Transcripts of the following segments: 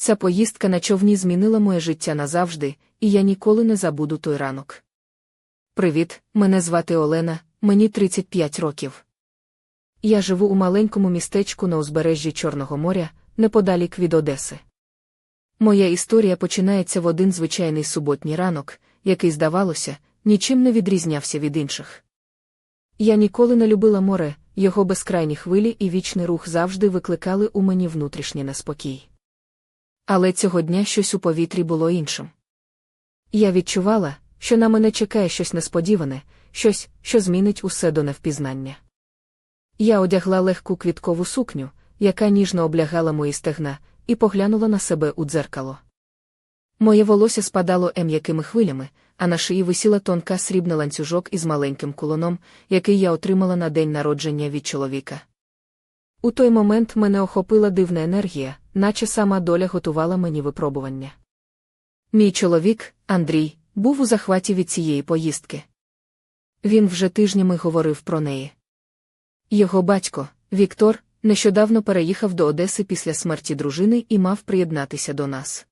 Ця поїздка на човні змінила моє життя назавжди, і я ніколи не забуду той ранок. Привіт, мене звати Олена, мені 35 років. Я живу у маленькому містечку на узбережжі Чорного моря, неподалік від Одеси. Моя історія починається в один звичайний суботній ранок, який, здавалося, нічим не відрізнявся від інших. Я ніколи не любила море, його безкрайні хвилі і вічний рух завжди викликали у мені внутрішній неспокій. Але цього дня щось у повітрі було іншим. Я відчувала, що на мене чекає щось несподіване, щось, що змінить усе до невпізнання. Я одягла легку квіткову сукню, яка ніжно облягала мої стегна, і поглянула на себе у дзеркало. Моє волосся спадало ем'якими хвилями, а на шиї висіла тонка срібна ланцюжок із маленьким кулоном, який я отримала на день народження від чоловіка. У той момент мене охопила дивна енергія, наче сама доля готувала мені випробування. Мій чоловік, Андрій, був у захваті від цієї поїздки. Він вже тижнями говорив про неї. Його батько, Віктор, нещодавно переїхав до Одеси після смерті дружини і мав приєднатися до нас.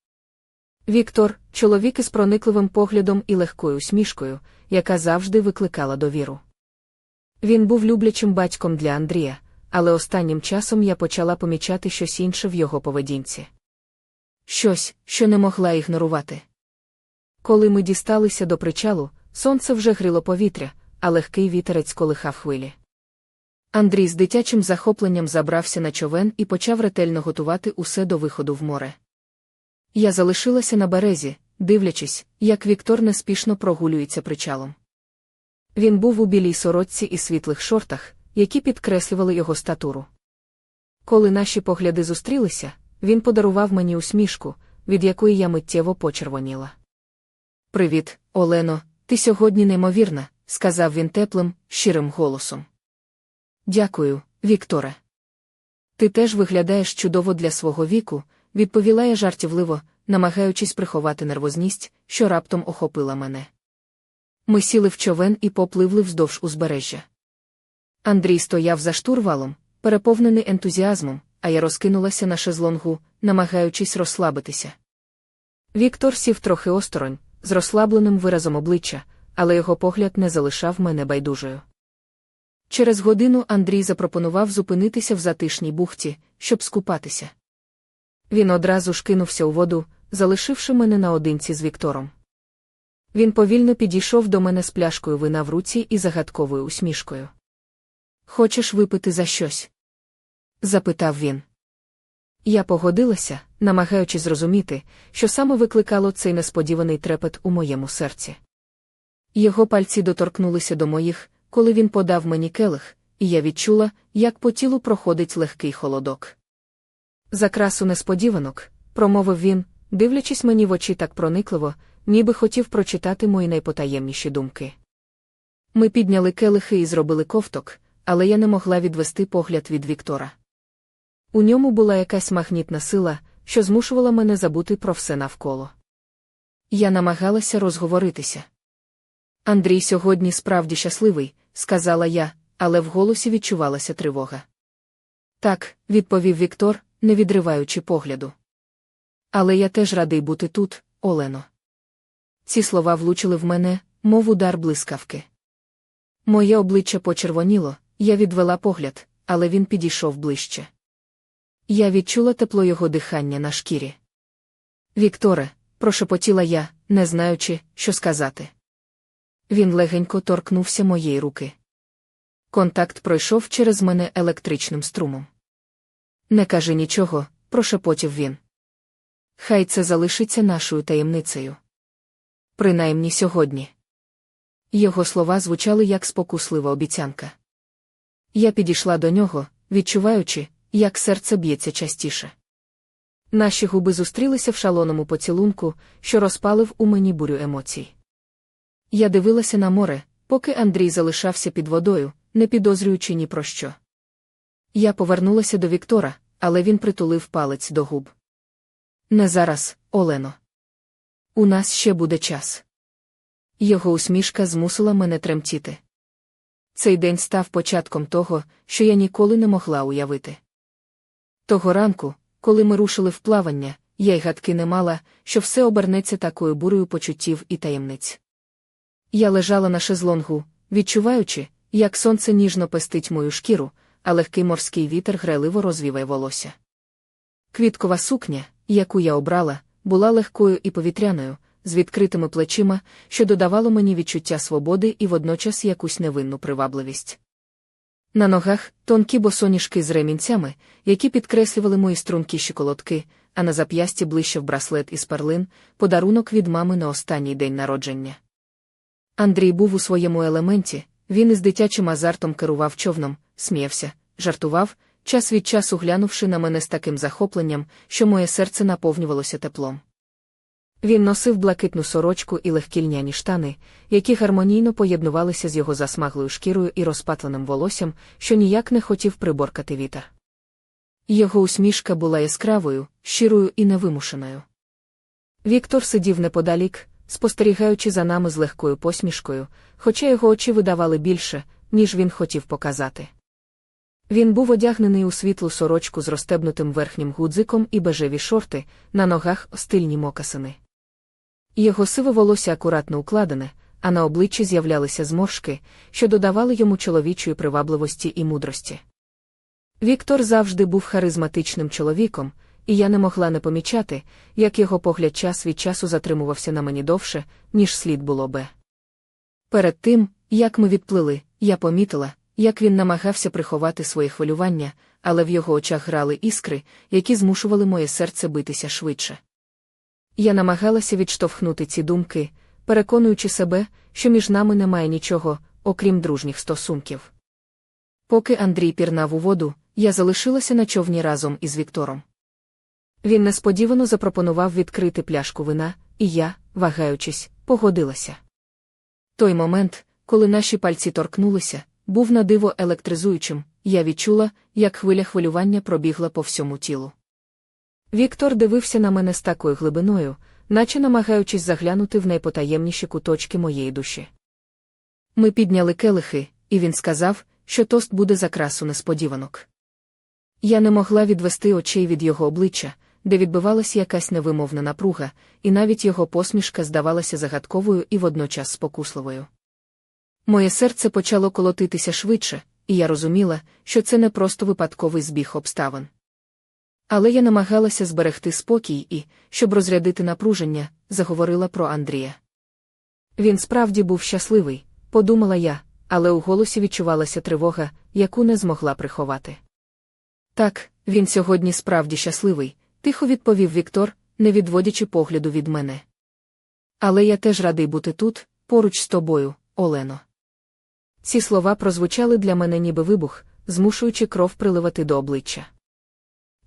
Віктор, чоловік із проникливим поглядом і легкою усмішкою, яка завжди викликала довіру. Він був люблячим батьком для Андрія, але останнім часом я почала помічати щось інше в його поведінці. Щось, що не могла ігнорувати. Коли ми дісталися до причалу, сонце вже гріло повітря, а легкий вітерець колихав хвилі. Андрій з дитячим захопленням забрався на човен і почав ретельно готувати усе до виходу в море. Я залишилася на березі, дивлячись, як Віктор неспішно прогулюється причалом. Він був у білій сорочці і світлих шортах, які підкреслювали його статуру. Коли наші погляди зустрілися, він подарував мені усмішку, від якої я миттєво почервоніла. Привіт, Олено, ти сьогодні неймовірна, сказав він теплим, щирим голосом. Дякую, Вікторе. Ти теж виглядаєш чудово для свого віку, відповіла я жартівливо, намагаючись приховати нервозність, що раптом охопила мене. Ми сіли в човен і попливли вздовж узбережжя. Андрій стояв за штурвалом, переповнений ентузіазмом, а я розкинулася на шезлонгу, намагаючись розслабитися. Віктор сів трохи осторонь, з розслабленим виразом обличчя, але його погляд не залишав мене байдужою. Через годину Андрій запропонував зупинитися в затишній бухті, щоб скупатися. Він одразу ж кинувся у воду, залишивши мене наодинці з Віктором. Він повільно підійшов до мене з пляшкою вина в руці і загадковою усмішкою. Хочеш випити за щось? запитав він. Я погодилася, намагаючись зрозуміти, що саме викликало цей несподіваний трепет у моєму серці. Його пальці доторкнулися до моїх, коли він подав мені келих, і я відчула, як по тілу проходить легкий холодок. За красу несподіванок, промовив він, дивлячись мені в очі так проникливо, ніби хотів прочитати мої найпотаємніші думки. Ми підняли келихи і зробили ковток, але я не могла відвести погляд від Віктора. У ньому була якась магнітна сила, що змушувала мене забути про все навколо. Я намагалася розговоритися. Андрій сьогодні справді щасливий, сказала я, але в голосі відчувалася тривога. Так, відповів Віктор, не відриваючи погляду. Але я теж радий бути тут, Олено. Ці слова влучили в мене, мов удар блискавки. Моє обличчя почервоніло, я відвела погляд, але він підійшов ближче. Я відчула тепло його дихання на шкірі. Вікторе, прошепотіла я, не знаючи, що сказати. Він легенько торкнувся моєї руки. Контакт пройшов через мене електричним струмом. Не кажи нічого, прошепотів він. Хай це залишиться нашою таємницею. Принаймні сьогодні. Його слова звучали як спокуслива обіцянка. Я підійшла до нього, відчуваючи, як серце б'ється частіше. Наші губи зустрілися в шалоному поцілунку, що розпалив у мені бурю емоцій. Я дивилася на море, поки Андрій залишався під водою, не підозрюючи ні про що. Я повернулася до Віктора, але він притулив палець до губ. Не зараз, Олено. У нас ще буде час. Його усмішка змусила мене тремтіти. Цей день став початком того, що я ніколи не могла уявити. Того ранку, коли ми рушили в плавання, я й гадки не мала, що все обернеться такою бурею почуттів і таємниць. Я лежала на шезлонгу, відчуваючи, як сонце ніжно пестить мою шкіру, а легкий морський вітер греливо розвіває волосся. Квіткова сукня, яку я обрала, була легкою і повітряною, з відкритими плечима, що додавало мені відчуття свободи і водночас якусь невинну привабливість. На ногах тонкі босоніжки з ремінцями, які підкреслювали мої стрункі щиколотки, а на зап'ясті ближче в браслет із перлин, подарунок від мами на останній день народження. Андрій був у своєму елементі, він із дитячим азартом керував човном, сміявся, жартував, час від часу глянувши на мене з таким захопленням, що моє серце наповнювалося теплом. Він носив блакитну сорочку і легкільняні штани, які гармонійно поєднувалися з його засмаглою шкірою і розпатленим волоссям, що ніяк не хотів приборкати вітер. Його усмішка була яскравою, щирою і невимушеною. Віктор сидів неподалік, спостерігаючи за нами з легкою посмішкою, хоча його очі видавали більше, ніж він хотів показати. Він був одягнений у світлу сорочку з розстебнутим верхнім гудзиком і бежеві шорти, на ногах стильні мокасини. Його сиве волосся акуратно укладене, а на обличчі з'являлися зморшки, що додавали йому чоловічої привабливості і мудрості. Віктор завжди був харизматичним чоловіком, і я не могла не помічати, як його погляд час від часу затримувався на мені довше, ніж слід було би. Перед тим, як ми відплили, я помітила, як він намагався приховати своє хвилювання, але в його очах грали іскри, які змушували моє серце битися швидше. Я намагалася відштовхнути ці думки, переконуючи себе, що між нами немає нічого, окрім дружніх стосунків. Поки Андрій пірнав у воду, я залишилася на човні разом із Віктором. Він несподівано запропонував відкрити пляшку вина, і я, вагаючись, погодилася. Той момент, коли наші пальці торкнулися, був на диво електризуючим, я відчула, як хвиля хвилювання пробігла по всьому тілу. Віктор дивився на мене з такою глибиною, наче намагаючись заглянути в найпотаємніші куточки моєї душі. Ми підняли келихи, і він сказав, що тост буде за красу несподіванок. Я не могла відвести очей від його обличчя, де відбивалася якась невимовна напруга, і навіть його посмішка здавалася загадковою і водночас спокусливою. Моє серце почало колотитися швидше, і я розуміла, що це не просто випадковий збіг обставин. Але я намагалася зберегти спокій і, щоб розрядити напруження, заговорила про Андрія. Він справді був щасливий, подумала я, але у голосі відчувалася тривога, яку не змогла приховати. Так, він сьогодні справді щасливий, тихо відповів Віктор, не відводячи погляду від мене. Але я теж радий бути тут, поруч з тобою, Олено. Ці слова прозвучали для мене ніби вибух, змушуючи кров приливати до обличчя.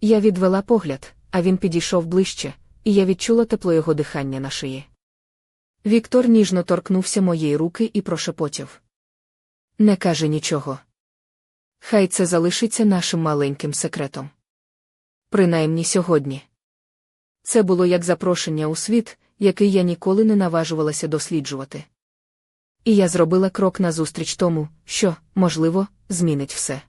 Я відвела погляд, а він підійшов ближче, і я відчула тепло його дихання на шиї. Віктор ніжно торкнувся моєї руки і прошепотів. Не каже нічого. Хай це залишиться нашим маленьким секретом. Принаймні сьогодні. Це було як запрошення у світ, який я ніколи не наважувалася досліджувати. І я зробила крок назустріч тому, що, можливо, змінить все.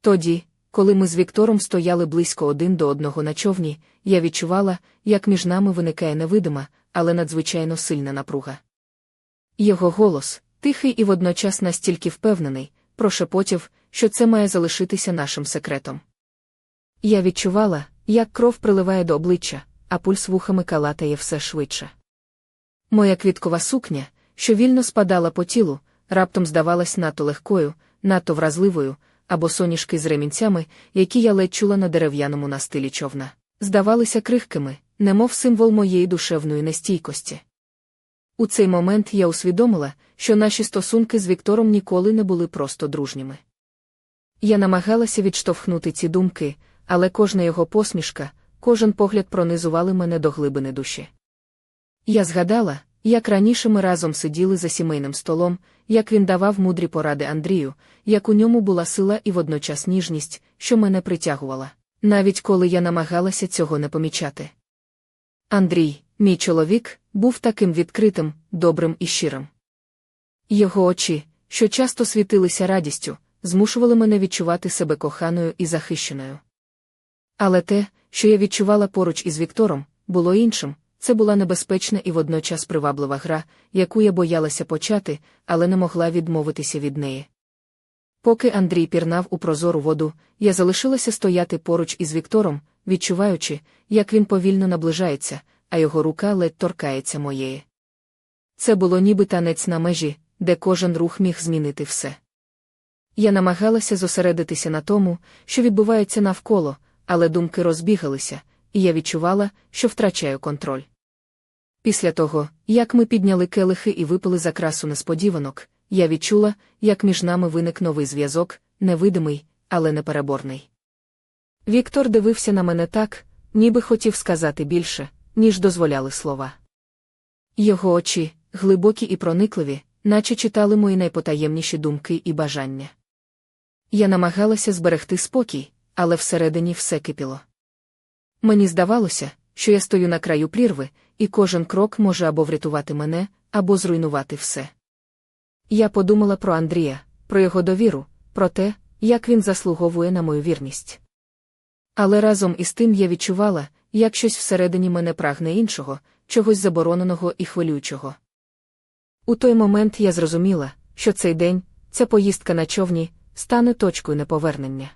Тоді, коли ми з Віктором стояли близько один до одного на човні, я відчувала, як між нами виникає невидима, але надзвичайно сильна напруга. Його голос, тихий і водночас настільки впевнений, прошепотів, що це має залишитися нашим секретом. Я відчувала, як кров приливає до обличчя, а пульс вухами калатає все швидше. Моя квіткова сукня, що вільно спадала по тілу, раптом здавалась надто легкою, надто вразливою, або соняшки з ремінцями, які я ледь чула на дерев'яному настилі човна, здавалися крихкими, немов символ моєї душевної нестійкості. У цей момент я усвідомила, що наші стосунки з Віктором ніколи не були просто дружніми. Я намагалася відштовхнути ці думки, але кожна його посмішка, кожен погляд пронизували мене до глибини душі. Я згадала, як раніше ми разом сиділи за сімейним столом, як він давав мудрі поради Андрію, як у ньому була сила і водночас ніжність, що мене притягувала, навіть коли я намагалася цього не помічати. Андрій, мій чоловік, був таким відкритим, добрим і щирим. Його очі, що часто світилися радістю, змушували мене відчувати себе коханою і захищеною. Але те, що я відчувала поруч із Віктором, було іншим. Це була небезпечна і водночас приваблива гра, яку я боялася почати, але не могла відмовитися від неї. Поки Андрій пірнав у прозору воду, я залишилася стояти поруч із Віктором, відчуваючи, як він повільно наближається, а його рука ледь торкається моєї. Це було ніби танець на межі, де кожен рух міг змінити все. Я намагалася зосередитися на тому, що відбувається навколо, але думки розбігалися, і я відчувала, що втрачаю контроль. Після того, як ми підняли келихи і випили за красу несподіванок, я відчула, як між нами виник новий зв'язок, невидимий, але непереборний. Віктор дивився на мене так, ніби хотів сказати більше, ніж дозволяли слова. Його очі, глибокі і проникливі, наче читали мої найпотаємніші думки і бажання. Я намагалася зберегти спокій, але всередині все кипіло. Мені здавалося, що я стою на краю прірви, і кожен крок може або врятувати мене, або зруйнувати все. Я подумала про Андрія, про його довіру, про те, як він заслуговує на мою вірність. Але разом із тим я відчувала, як щось всередині мене прагне іншого, чогось забороненого і хвилюючого. У той момент я зрозуміла, що цей день, ця поїздка на човні, стане точкою неповернення.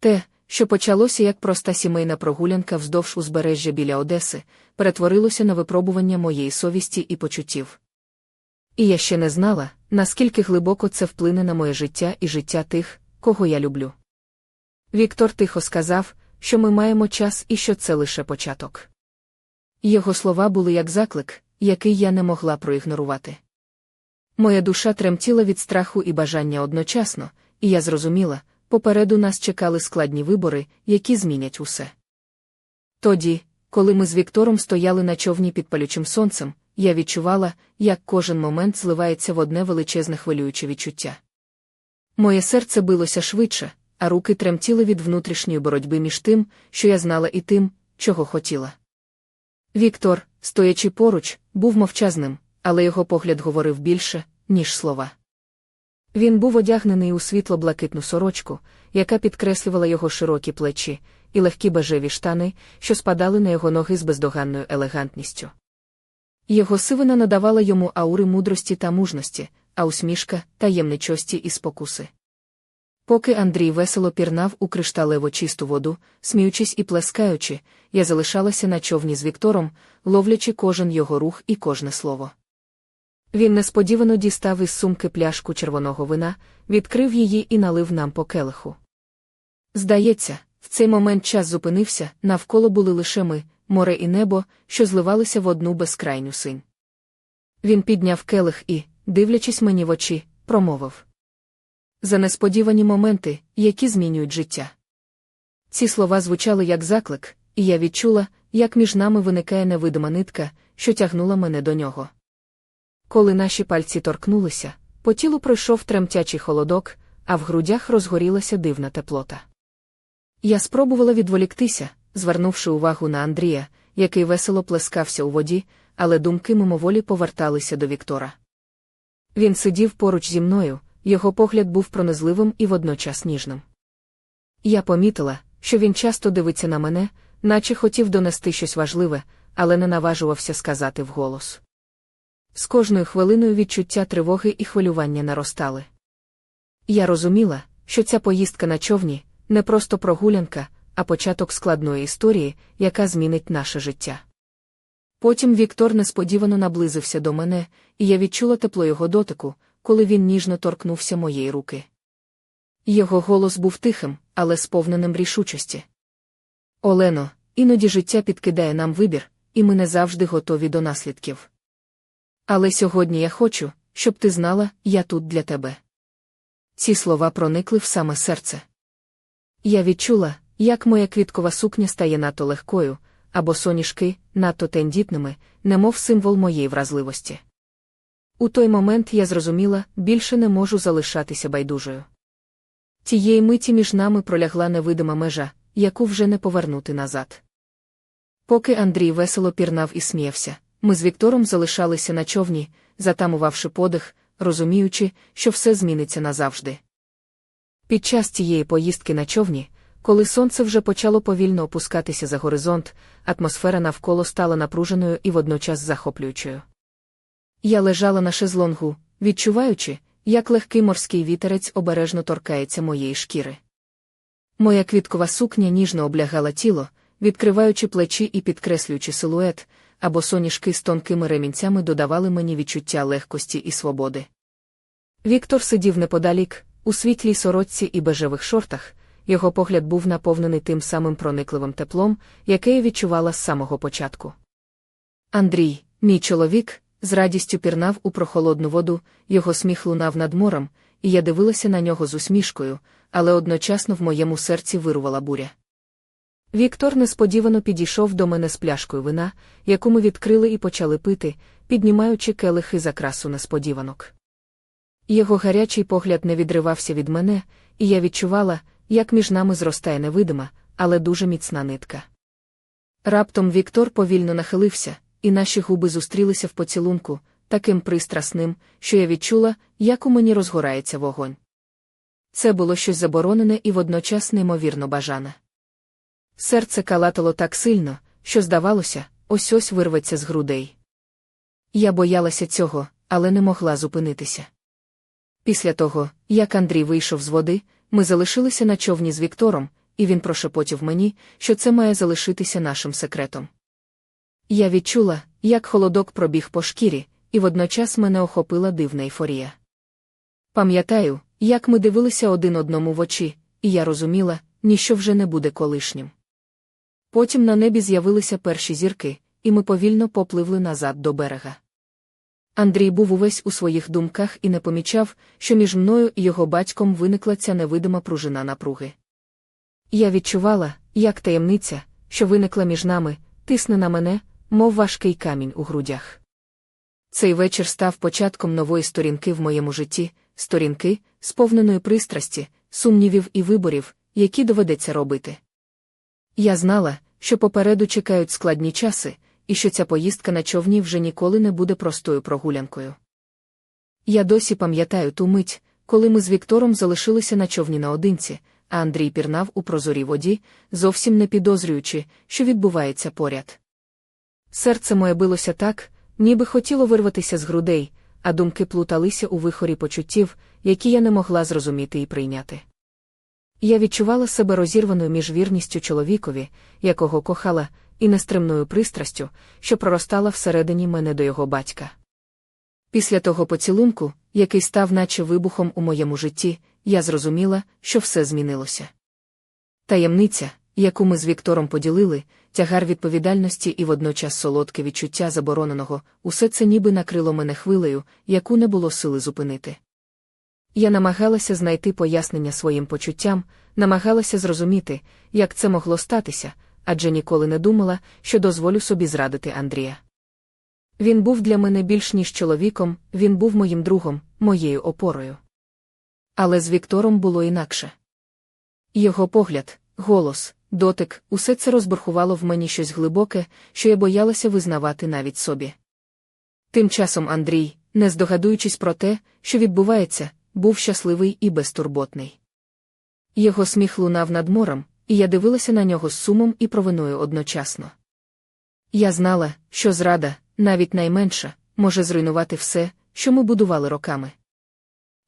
Те, що почалося як проста сімейна прогулянка вздовж узбережжя біля Одеси, перетворилося на випробування моєї совісті і почуттів. І я ще не знала, наскільки глибоко це вплине на моє життя і життя тих, кого я люблю. Віктор тихо сказав, що ми маємо час і що це лише початок. Його слова були як заклик, який я не могла проігнорувати. Моя душа тремтіла від страху і бажання одночасно, і я зрозуміла, попереду нас чекали складні вибори, які змінять усе. Тоді, коли ми з Віктором стояли на човні під палючим сонцем, я відчувала, як кожен момент зливається в одне величезне хвилююче відчуття. Моє серце билося швидше, а руки тремтіли від внутрішньої боротьби між тим, що я знала, і тим, чого хотіла. Віктор, стоячи поруч, був мовчазним, але його погляд говорив більше, ніж слова. Він був одягнений у світло-блакитну сорочку, яка підкреслювала його широкі плечі, і легкі бежеві штани, що спадали на його ноги з бездоганною елегантністю. Його сивина надавала йому аури мудрості та мужності, а усмішка таємничості і спокуси. Поки Андрій весело пірнав у кришталево чисту воду, сміючись і плескаючи, я залишалася на човні з Віктором, ловлячи кожен його рух і кожне слово. Він несподівано дістав із сумки пляшку червоного вина, відкрив її і налив нам по келиху. Здається, в цей момент час зупинився, навколо були лише ми, море і небо, що зливалися в одну безкрайню синь. Він підняв келих і, дивлячись мені в очі, промовив за несподівані моменти, які змінюють життя. Ці слова звучали як заклик, і я відчула, як між нами виникає невидима нитка, що тягнула мене до нього. Коли наші пальці торкнулися, по тілу пройшов тремтячий холодок, а в грудях розгорілася дивна теплота. Я спробувала відволіктися, звернувши увагу на Андрія, який весело плескався у воді, але думки мимоволі поверталися до Віктора. Він сидів поруч зі мною, його погляд був пронизливим і водночас ніжним. Я помітила, що він часто дивиться на мене, наче хотів донести щось важливе, але не наважувався сказати вголос. З кожною хвилиною відчуття тривоги і хвилювання наростали. Я розуміла, що ця поїздка на човні не просто прогулянка, а початок складної історії, яка змінить наше життя. Потім Віктор несподівано наблизився до мене, і я відчула тепло його дотику, коли він ніжно торкнувся моєї руки. Його голос був тихим, але сповненим рішучості. Олено, іноді життя підкидає нам вибір, і ми не завжди готові до наслідків. Але сьогодні я хочу, щоб ти знала, я тут для тебе. Ці слова проникли в саме серце. Я відчула, як моя квіткова сукня стає надто легкою, або соняшки надто тендітними, немов символ моєї вразливості. У той момент я зрозуміла, більше не можу залишатися байдужою. Тієї миті між нами пролягла невидима межа, яку вже не повернути назад. Поки Андрій весело пірнав і сміявся, ми з Віктором залишалися на човні, затамувавши подих, розуміючи, що все зміниться назавжди. Під час цієї поїздки на човні, Коли сонце вже почало повільно опускатися за горизонт, атмосфера навколо стала напруженою і водночас захоплюючою. Я лежала на шезлонгу, відчуваючи, як легкий морський вітерець обережно торкається моєї шкіри. Моя квіткова сукня ніжно облягала тіло, відкриваючи плечі і підкреслюючи силует, або соняшки з тонкими ремінцями додавали мені відчуття легкості і свободи. Віктор сидів неподалік, у світлій сорочці і бежевих шортах, його погляд був наповнений тим самим проникливим теплом, яке я відчувала з самого початку. Андрій, мій чоловік, з радістю пірнав у прохолодну воду, його сміх лунав над морем, і я дивилася на нього з усмішкою, але одночасно в моєму серці вирувала буря. Віктор несподівано підійшов до мене з пляшкою вина, яку ми відкрили і почали пити, піднімаючи келихи за красу несподіванок. Його гарячий погляд не відривався від мене, і я відчувала, як між нами зростає невидима, але дуже міцна нитка. Раптом Віктор повільно нахилився, і наші губи зустрілися в поцілунку, таким пристрасним, що я відчула, як у мені розгорається вогонь. Це було щось заборонене і водночас неймовірно бажане. Серце калатало так сильно, що, здавалося, ось ось вирветься з грудей. Я боялася цього, але не могла зупинитися. Після того, як Андрій вийшов з води, ми залишилися на човні з Віктором, і він прошепотів мені, що це має залишитися нашим секретом. Я відчула, як холодок пробіг по шкірі, і водночас мене охопила дивна ейфорія. Пам'ятаю, як ми дивилися один одному в очі, і я розуміла, ніщо вже не буде колишнім. Потім на небі з'явилися перші зірки, і ми повільно попливли назад до берега. Андрій був увесь у своїх думках і не помічав, що між мною і його батьком виникла ця невидима пружина напруги. Я відчувала, як таємниця, що виникла між нами, тисне на мене, мов важкий камінь у грудях. Цей вечір став початком нової сторінки в моєму житті, сторінки, сповненої пристрасті, сумнівів і виборів, які доведеться робити. Я знала, що попереду чекають складні часи, і що ця поїздка на човні вже ніколи не буде простою прогулянкою. Я досі пам'ятаю ту мить, коли ми з Віктором залишилися на човні наодинці, а Андрій пірнав у прозорій воді, зовсім не підозрюючи, що відбувається поряд. Серце моє билося так, ніби хотіло вирватися з грудей, а думки плуталися у вихорі почуттів, які я не могла зрозуміти і прийняти. Я відчувала себе розірваною між вірністю чоловікові, якого кохала, і нестримною пристрастю, що проростала всередині мене до його батька. Після того поцілунку, який став наче вибухом у моєму житті, я зрозуміла, що все змінилося. Таємниця, яку ми з Віктором поділили, тягар відповідальності і водночас солодке відчуття забороненого, усе це ніби накрило мене хвилею, яку не було сили зупинити. Я намагалася знайти пояснення своїм почуттям, намагалася зрозуміти, як це могло статися, адже ніколи не думала, що дозволю собі зрадити Андрія. Він був для мене більш ніж чоловіком, він був моїм другом, моєю опорою. Але з Віктором було інакше. Його погляд, голос, дотик, усе це розбурхувало в мені щось глибоке, що я боялася визнавати навіть собі. Тим часом Андрій, не здогадуючись про те, що відбувається, був щасливий і безтурботний. Його сміх лунав над морем, і я дивилася на нього з сумом і провиною одночасно. Я знала, що зрада, навіть найменша, може зруйнувати все, що ми будували роками.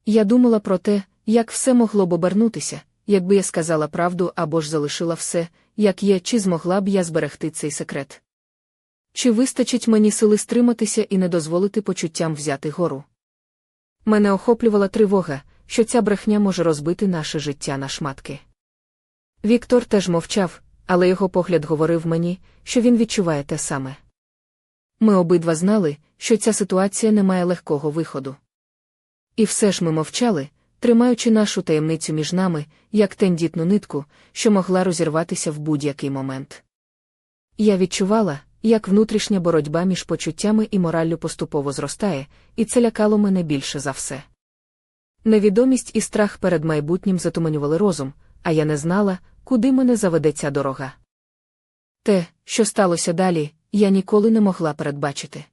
Я думала про те, як все могло б обернутися, якби я сказала правду або ж залишила все, як є, чи змогла б я зберегти цей секрет. Чи вистачить мені сили стриматися і не дозволити почуттям взяти гору? Мене охоплювала тривога, що ця брехня може розбити наше життя на шматки. Віктор теж мовчав, але його погляд говорив мені, що він відчуває те саме. Ми обидва знали, що ця ситуація не має легкого виходу. І все ж ми мовчали, тримаючи нашу таємницю між нами, як тендітну нитку, що могла розірватися в будь-який момент. Я відчувала, як внутрішня боротьба між почуттями і мораллю поступово зростає, і це лякало мене більше за все. Невідомість і страх перед майбутнім затуманювали розум, а я не знала, куди мене заведе ця дорога. Те, що сталося далі, я ніколи не могла передбачити.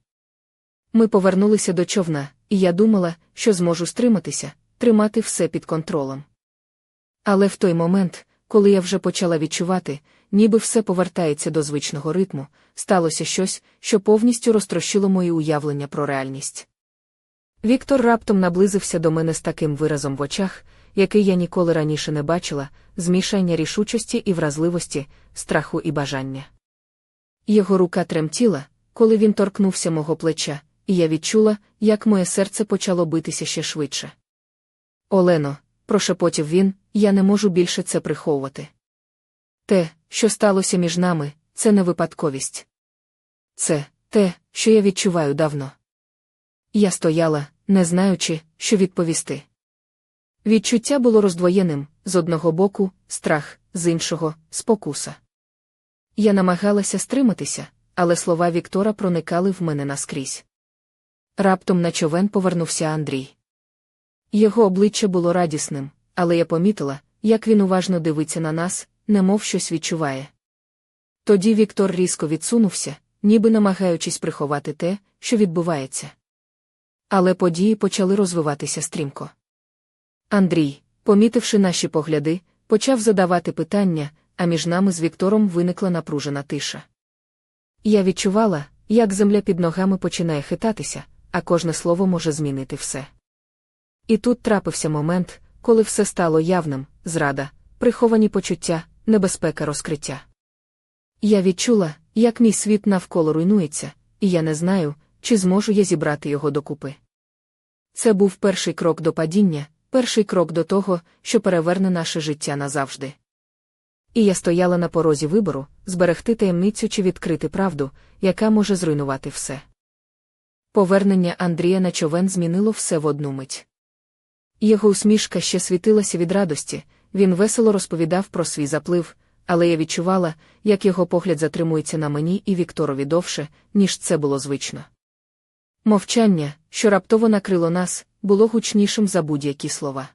Ми повернулися до човна, і я думала, що зможу стриматися, тримати все під контролем. Але в той момент, коли я вже почала відчувати, ніби все повертається до звичного ритму, сталося щось, що повністю розтрощило мої уявлення про реальність. Віктор раптом наблизився до мене з таким виразом в очах, який я ніколи раніше не бачила, змішання рішучості і вразливості, страху і бажання. Його рука тремтіла, коли він торкнувся мого плеча, і я відчула, як моє серце почало битися ще швидше. Олено, прошепотів він, я не можу більше це приховувати. Те, що сталося між нами, це не випадковість. Це те, що я відчуваю давно. Я стояла, не знаючи, що відповісти. Відчуття було роздвоєним з одного боку, страх, з іншого спокуса. Я намагалася стриматися, але слова Віктора проникали в мене наскрізь. Раптом на човен повернувся Андрій. Його обличчя було радісним, але я помітила, як він уважно дивиться на нас, немов щось відчуває. Тоді Віктор різко відсунувся, ніби намагаючись приховати те, що відбувається. Але події почали розвиватися стрімко. Андрій, помітивши наші погляди, почав задавати питання, а між нами з Віктором виникла напружена тиша. Я відчувала, як земля під ногами починає хитатися, а кожне слово може змінити все. І тут трапився момент, коли все стало явним, зрада, приховані почуття, небезпека розкриття. Я відчула, як мій світ навколо руйнується, і я не знаю, чи зможу я зібрати його докупи. Це був перший крок до падіння, перший крок до того, що переверне наше життя назавжди. І я стояла на порозі вибору, зберегти таємницю чи відкрити правду, яка може зруйнувати все. Повернення Андрія на човен змінило все в одну мить. Його усмішка ще світилася від радості, він весело розповідав про свій заплив, але я відчувала, як його погляд затримується на мені і Вікторові довше, ніж це було звично. Мовчання, що раптово накрило нас, було гучнішим за будь-які слова.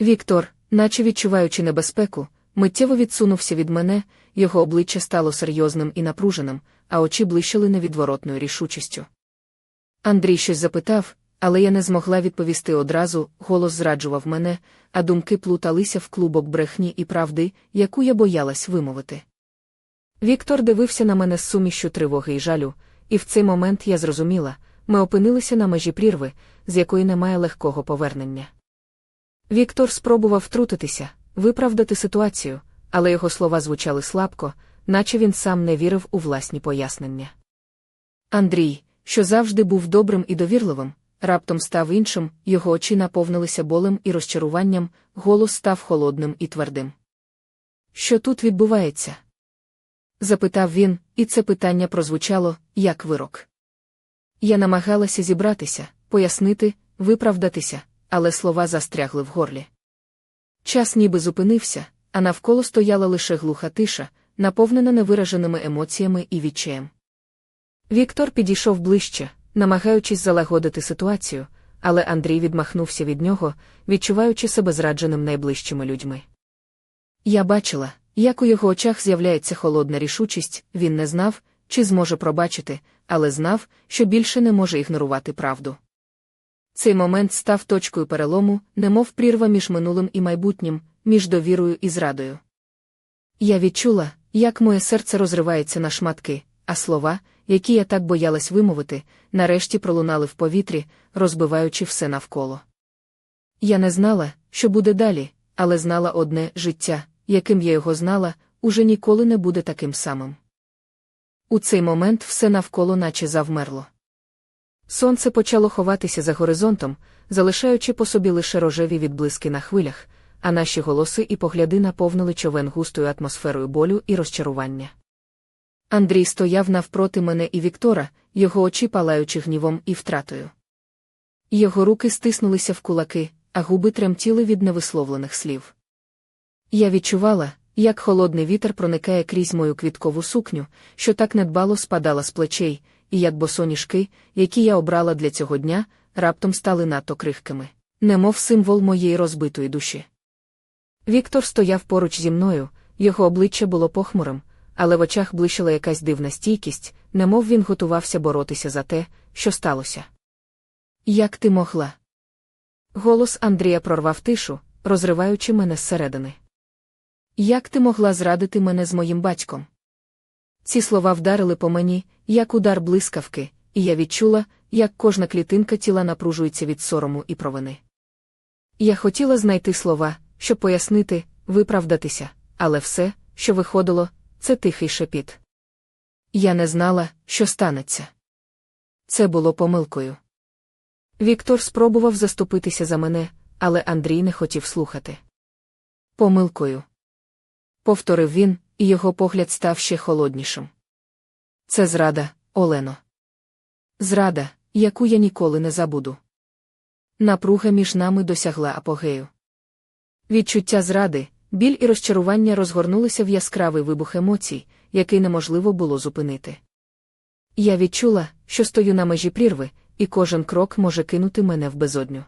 Віктор, наче відчуваючи небезпеку, миттєво відсунувся від мене, його обличчя стало серйозним і напруженим, а очі блищали невідворотною рішучістю. Андрій щось запитав, але я не змогла відповісти одразу, голос зраджував мене, а думки плуталися в клубок брехні і правди, яку я боялась вимовити. Віктор дивився на мене з сумішю тривоги і жалю, і в цей момент я зрозуміла, ми опинилися на межі прірви, з якої немає легкого повернення. Віктор спробував втрутитися, виправдати ситуацію, але його слова звучали слабко, наче він сам не вірив у власні пояснення. Андрій, що завжди був добрим і довірливим, раптом став іншим, його очі наповнилися болем і розчаруванням, голос став холодним і твердим. Що тут відбувається? запитав він, і це питання прозвучало, як вирок. Я намагалася зібратися, пояснити, виправдатися, але слова застрягли в горлі. Час ніби зупинився, а навколо стояла лише глуха тиша, наповнена невираженими емоціями і відчаєм. Віктор підійшов ближче, намагаючись залагодити ситуацію, але Андрій відмахнувся від нього, відчуваючи себе зрадженим найближчими людьми. Я бачила, як у його очах з'являється холодна рішучість, він не знав, чи зможе пробачити, але знав, що більше не може ігнорувати правду. Цей момент став точкою перелому, немов прірва між минулим і майбутнім, між довірою і зрадою. Я відчула, як моє серце розривається на шматки, а слова, які я так боялась вимовити, нарешті пролунали в повітрі, розбиваючи все навколо. Я не знала, що буде далі, але знала одне життя, яким я його знала, уже ніколи не буде таким самим. У цей момент все навколо наче завмерло. Сонце почало ховатися за горизонтом, залишаючи по собі лише рожеві відблиски на хвилях, а наші голоси і погляди наповнили човен густою атмосферою болю і розчарування. Андрій стояв навпроти мене і Віктора, його очі палаючи гнівом і втратою. Його руки стиснулися в кулаки, а губи тремтіли від невисловлених слів. Я відчувала, як холодний вітер проникає крізь мою квіткову сукню, що так недбало спадала з плечей, і як босоніжки, які я обрала для цього дня, раптом стали надто крихкими, немов символ моєї розбитої душі. Віктор стояв поруч зі мною, його обличчя було похмурим, але в очах блищила якась дивна стійкість, немов він готувався боротися за те, що сталося. Як ти могла? Голос Андрія прорвав тишу, розриваючи мене зсередини. Як ти могла зрадити мене з моїм батьком? Ці слова вдарили по мені, як удар блискавки, і я відчула, як кожна клітинка тіла напружується від сорому і провини. Я хотіла знайти слова, щоб пояснити, виправдатися, але все, що виходило, це тихий шепіт. Я не знала, що станеться. Це було помилкою. Віктор спробував заступитися за мене, але Андрій не хотів слухати. Помилкою. Повторив він, і його погляд став ще холоднішим. Це зрада, Олено. Зрада, яку я ніколи не забуду. Напруга між нами досягла апогею. Відчуття зради, біль і розчарування розгорнулися в яскравий вибух емоцій, який неможливо було зупинити. Я відчула, що стою на межі прірви, і кожен крок може кинути мене в безодню.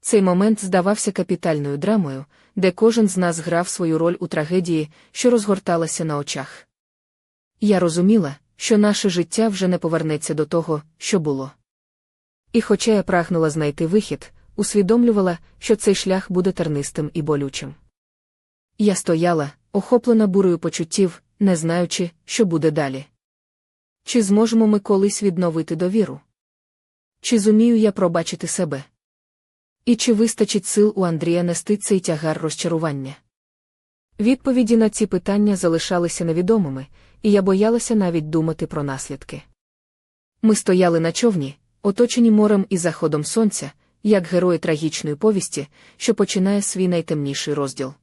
Цей момент здавався капітальною драмою, де кожен з нас грав свою роль у трагедії, що розгорталася на очах. Я розуміла, що наше життя вже не повернеться до того, що було. І хоча я прагнула знайти вихід, усвідомлювала, що цей шлях буде тернистим і болючим. Я стояла, охоплена бурою почуттів, не знаючи, що буде далі. Чи зможемо ми колись відновити довіру? Чи зумію я пробачити себе? І чи вистачить сил у Андрія нести цей тягар розчарування? Відповіді на ці питання залишалися невідомими, і я боялася навіть думати про наслідки. Ми стояли на човні, оточені морем і заходом сонця, як герої трагічної повісті, що починає свій найтемніший розділ.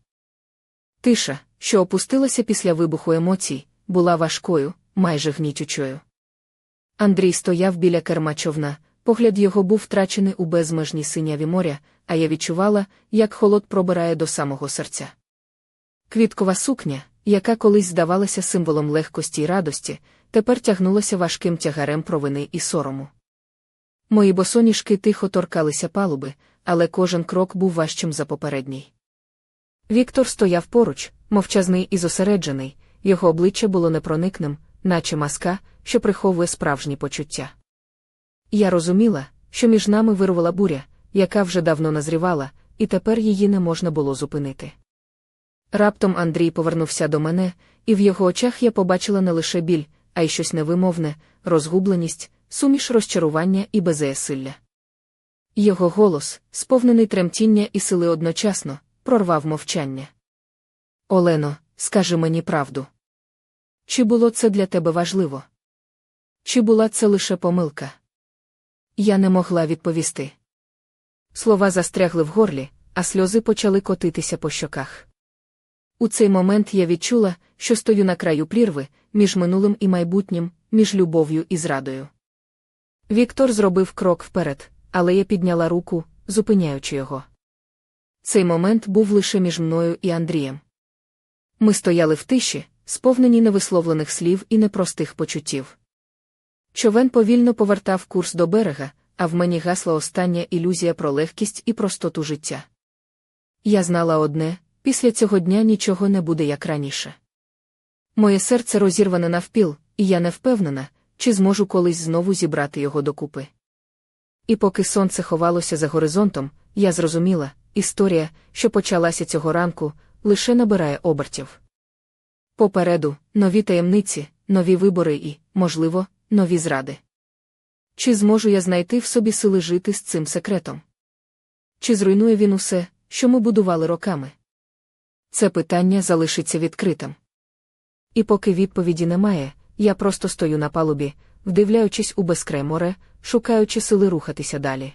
Тиша, що опустилася після вибуху емоцій, була важкою, майже гнітючою. Андрій стояв біля керма човна, погляд його був втрачений у безмежній синяві моря, а я відчувала, як холод пробирає до самого серця. Квіткова сукня, яка колись здавалася символом легкості й радості, тепер тягнулася важким тягарем провини і сорому. Мої босоніжки тихо торкалися палуби, але кожен крок був важчим за попередній. Віктор стояв поруч, мовчазний і зосереджений, його обличчя було непроникним, наче маска, що приховує справжні почуття. Я розуміла, що між нами вирувала буря, яка вже давно назрівала, і тепер її не можна було зупинити. Раптом Андрій повернувся до мене, і в його очах я побачила не лише біль, а й щось невимовне, розгубленість, суміш розчарування і беззасилля. Його голос, сповнений тремтіння і сили одночасно, прорвав мовчання. Олено, скажи мені правду. Чи було це для тебе важливо? Чи була це лише помилка? Я не могла відповісти. Слова застрягли в горлі, а сльози почали котитися по щоках. У цей момент я відчула, що стою на краю прірви, між минулим і майбутнім, між любов'ю і зрадою. Віктор зробив крок вперед, але я підняла руку, зупиняючи його. Цей момент був лише між мною і Андрієм. Ми стояли в тиші, сповнені невисловлених слів і непростих почуттів. Човен повільно повертав курс до берега, а в мені гасла остання ілюзія про легкість і простоту життя. Я знала одне після цього дня нічого не буде як раніше. Моє серце розірване навпіл, і я не впевнена, чи зможу колись знову зібрати його докупи. І поки сонце ховалося за горизонтом, я зрозуміла, історія, що почалася цього ранку, лише набирає обертів. Попереду нові таємниці, нові вибори і, можливо, нові зради. Чи зможу я знайти в собі сили жити з цим секретом? Чи зруйнує він усе, що ми будували роками? Це питання залишиться відкритим. І поки відповіді немає, я просто стою на палубі, вдивляючись у безкрай море, шукаючи сили рухатися далі.